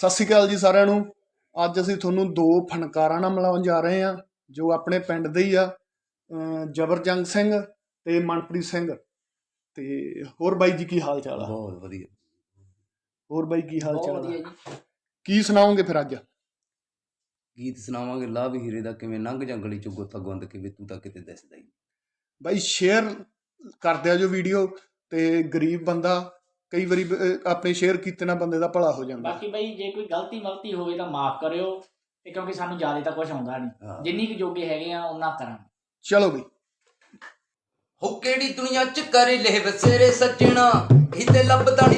ਸਤਿ ਸ਼੍ਰੀ ਅਕਾਲ ਜੀ ਸਾਰਿਆਂ ਨੂੰ। ਅੱਜ ਅਸੀਂ ਤੁਹਾਨੂੰ ਦੋ ਫਨਕਾਰਾਂ ਨਾਲ ਮਿਲਾਉਣ ਜਾ ਰਹੇ ਹਾਂ ਜੋ ਆਪਣੇ ਪਿੰਡ ਦੇ ਹੀ ਆ ਜਬਰਜੰਗ ਸਿੰਘ ਤੇ ਮਨਪ੍ਰੀਤ ਸਿੰਘ। ਤੇ ਹੋਰ ਬਾਈ ਜੀ ਕੀ ਹਾਲ ਚਾਲ ਆ? ਬਹੁਤ ਵਧੀਆ। ਹੋਰ ਬਾਈ ਕੀ ਹਾਲ ਚਾਲ ਆ? ਕੀ ਸੁਣਾਓਗੇ ਫਿਰ ਅੱਜ? ਗੀਤ ਸੁਣਾਵਾਂਗੇ ਲਾਭ ਹੀਰੇ ਦਾ ਕਿਵੇਂ ਲੰਘ ਜੰਗਲੀ ਚੋਂ ਗੋਤਾ ਗੁੰਦ ਕਿਵੇਂ ਤੂੰ ਤਾਂ ਕਿਤੇ ਦਿਸਦਾ ਹੀ ਬਾਈ ਸ਼ੇਅਰ ਕਰਦੇ ਆ ਜੋ ਵੀਡੀਓ ਤੇ ਗਰੀਬ ਬੰਦਾ ਕਈ ਵਾਰੀ ਆਪਣੇ ਸ਼ੇਅਰ ਕੀਤੇ ਨਾਲ ਬੰਦੇ ਦਾ ਭਲਾ ਹੋ ਜਾਂਦਾ। ਬਾਕੀ ਬਾਈ ਜੇ ਕੋਈ ਗਲਤੀ ਮਲਤੀ ਹੋਵੇ ਤਾਂ ਮਾਫ ਕਰਿਓ ਤੇ ਕਿਉਂਕਿ ਸਾਨੂੰ ਜ਼ਿਆਦਾ ਤਾਂ ਕੁਝ ਆਉਂਦਾ ਨਹੀਂ। ਜਿੰਨੀ ਕੁ ਜੋਗੇ ਹੈਗੇ ਆ ਉਹਨਾਂ ਕਰਾਂ ਚਲੋ ਬਈ। ਹੋ ਕਿਹੜੀ ਦੁਨੀਆ ਚ ਕਰੇ ਲੈ ਬਸੇਰੇ ਸੱਜਣਾ? ਇਹਦੇ ਲੱਭਦਾ ਨੀ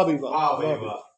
Abiva.